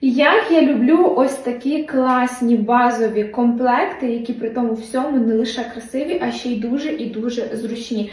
Як я люблю ось такі класні базові комплекти, які при тому всьому не лише красиві, а ще й дуже і дуже зручні.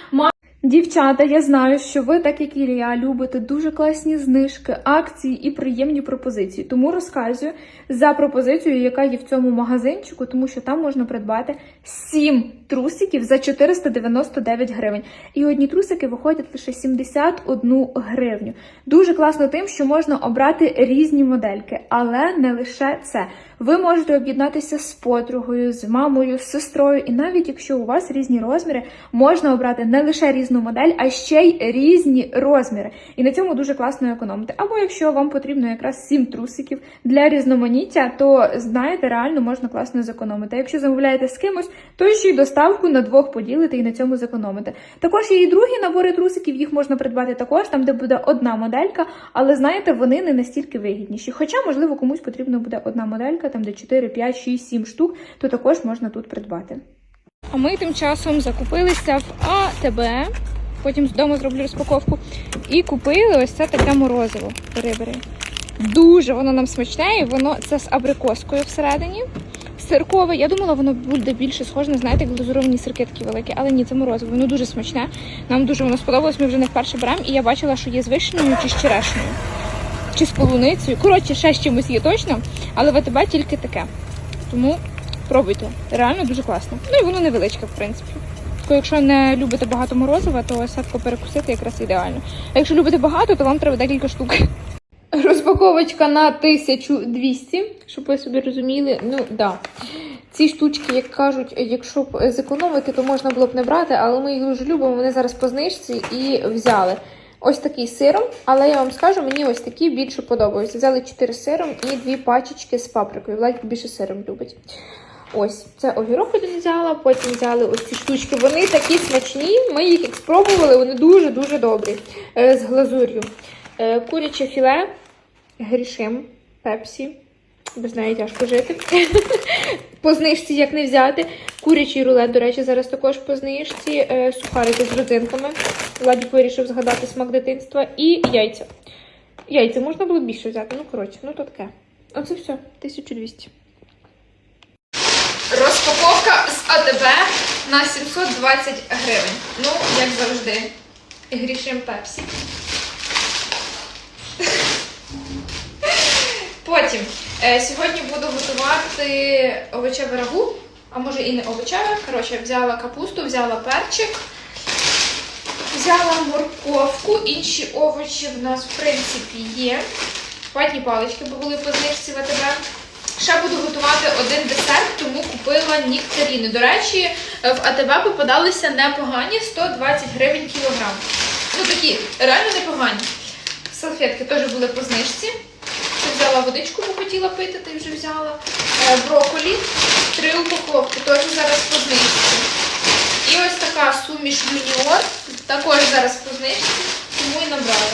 Дівчата, я знаю, що ви, так як і я, любите дуже класні знижки, акції і приємні пропозиції. Тому розказую за пропозицією, яка є в цьому магазинчику, тому що там можна придбати 7 трусиків за 499 гривень. І одні трусики виходять лише 71 гривню. Дуже класно тим, що можна обрати різні модельки, але не лише це. Ви можете об'єднатися з подругою, з мамою, з сестрою, і навіть якщо у вас різні розміри, можна обрати не лише різну модель, а ще й різні розміри. І на цьому дуже класно економити. Або якщо вам потрібно якраз 7 трусиків для різноманіття, то знаєте, реально можна класно зекономити. Якщо замовляєте з кимось, то ще й доставку на двох поділити і на цьому зекономити. Також є і другі набори трусиків, їх можна придбати також, там де буде одна моделька, але знаєте, вони не настільки вигідніші. Хоча, можливо, комусь потрібна буде одна моделька, там де 4, 5, 6, 7 штук, то також можна тут придбати. А ми тим часом закупилися в АТБ. Потім з дому зроблю розпаковку. І купили ось це таке морозиво. Бери, бери. Дуже воно нам смачне, і воно це з абрикоскою всередині. Сиркове. Я думала, воно буде більше схоже, знаєте, як глазуровані сирки такі великі, але ні, це морозиво. Воно дуже смачне. Нам дуже воно сподобалось. Ми вже не вперше беремо, і я бачила, що є з вишнею чи з черешнею. Чи з полуницею. Коротше, ще з чимось є точно, але в АТБ тільки таке. Тому пробуйте. Реально дуже класно. Ну і воно невеличке, в принципі. Якщо не любите багато морозива, то садко перекусити якраз ідеально. А якщо любите багато, то вам треба декілька штук. Розпаковочка на 1200, щоб ви собі розуміли. Ну, да. Ці штучки, як кажуть, якщо зекономити, то можна було б не брати, але ми їх дуже любимо. Вони зараз по знижці і взяли. Ось такий сиром, але я вам скажу, мені ось такі більше подобаються. Взяли 4 сиром і дві пачечки з паприкою. Владик більше сиром любить. Ось, це огірок один взяла, потім взяли ось ці штучки. Вони такі смачні. Ми їх спробували, вони дуже-дуже добрі е, з глазур'ю. Е, Куряче філе, грішим, пепсі. Без неї тяжко жити. по знижці як не взяти. Курячий рулет, до речі, зараз також по знижці. Е, Сухарики з родзинками. Владик вирішив згадати смак дитинства. І яйця. Яйця можна було більше взяти. Ну, коротше, ну то таке. Оце все, 1200. Розпаковка з АТБ на 720 гривень. Ну, як завжди. Грішим пепсі. Потім е, сьогодні буду готувати овочеве рагу, а може і не овочеве. Коротше, взяла капусту, взяла перчик, взяла морковку, інші овочі в нас, в принципі, є. Ватні палички, були по знижці в АТБ. Ще буду готувати один десерт, тому купила нектаріни. До речі, в АТБ попадалися непогані 120 гривень кілограм. Ну такі, реально непогані. Салфетки теж були по знижці. Взяла водичку, бо хотіла пити, ти вже взяла. Е, брокколі, три упаковки, теж зараз по знижці. І ось така суміш юніор, також зараз по знижці, тому і набрала.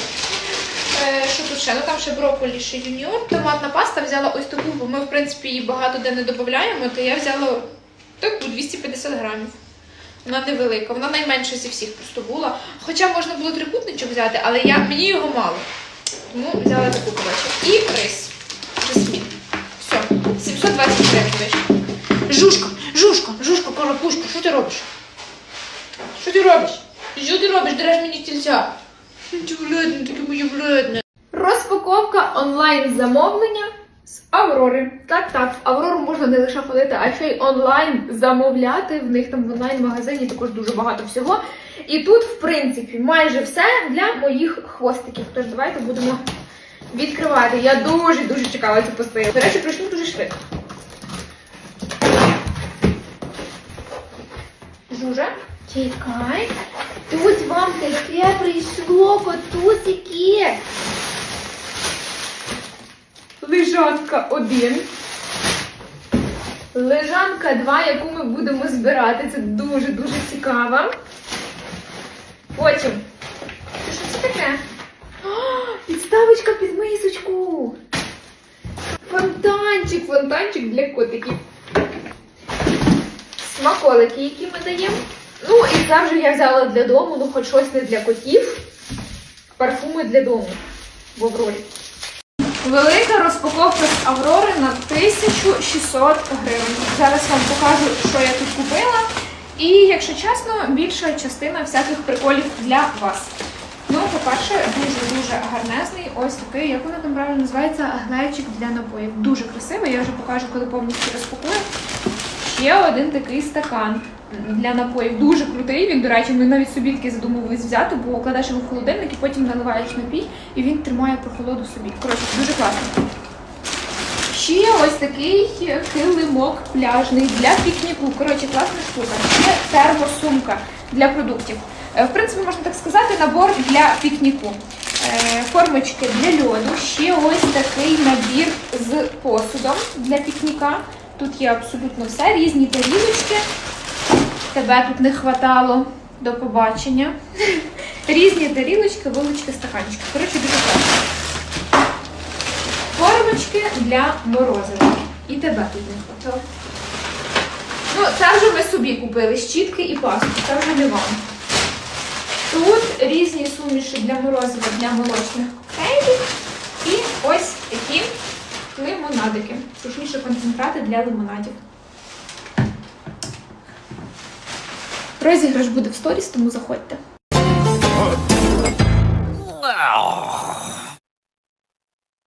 Е, що тут ще? Ну там ще брокколі, ще юніор. Томатна паста взяла ось таку, бо ми, в принципі, її багато де не додаємо, то я взяла таку 250 грамів. Вона невелика, вона найменша зі всіх просто була. Хоча можна було трикутничок взяти, але я, мені його мало. Тому взяла таку коротше. І рис. Жасмін. Все, 720 гривень. Жушка, жушка, жушка, коропушка, що ти робиш? Що ти робиш? Що ти робиш? Дереш мені тільця. Ти вредна, ти моє вредне. Розпаковка онлайн замовлення З Аврори. Так, так, в Аврору можна не лише ходити, а ще й онлайн замовляти. В них там в онлайн-магазині також дуже багато всього. І тут, в принципі, майже все для моїх хвостиків. Тож давайте будемо відкривати. Я дуже дуже чекала цю посилку. До речі, прийшли дуже швидко. Жужа, чекай. Тут вам таке прийшло, котусики. Лежанка 1. Лежанка 2, яку ми будемо збирати. Це дуже-дуже цікаво. Потім. Що це таке? О, підставочка під мисочку. Фонтанчик, фонтанчик для котиків. Смаколики, які ми даємо. Ну, і це вже я взяла для дому, ну хоч щось не для котів. Парфуми для дому в Аврорі. Велика розпаковка з Аврори на 1600 гривень. Зараз вам покажу, що я тут купила. І, якщо чесно, більша частина всяких приколів для вас. Ну, по-перше, дуже-дуже гарнезний. Ось такий, як воно там правильно називається, глечик для напоїв. Дуже красивий, я вже покажу, коли повністю розпакую. Ще один такий стакан для напоїв. Дуже крутий. Він, до речі, ми навіть собі таки задумувались взяти, бо кладеш його в холодильник і потім наливаєш напій, і він тримає прохолоду собі. Коротше, дуже класно. Ще ось такий килимок пляжний для пікніку. Коротше, класна штука. Ще термосумка для продуктів. Е, В принципі, можна так сказати, набор для пікніку. Е, Формочки для льоду. Ще ось такий набір з посудом для пікніка. Тут є абсолютно все, різні тарілочки. Тебе тут не хватало до побачення. Різні тарілочки, вилочки, стаканчики. Коротше, дуже класно. Формочки для морозива. І тебе тут не хватало. Ну, це вже ми собі купили щітки і пасту, це вже не вам. Тут різні суміші для морозива, для молочних коктейлів. І ось такі лимонадики. Точніше, концентрати для лимонадів. Розіграш буде в сторіс, тому заходьте.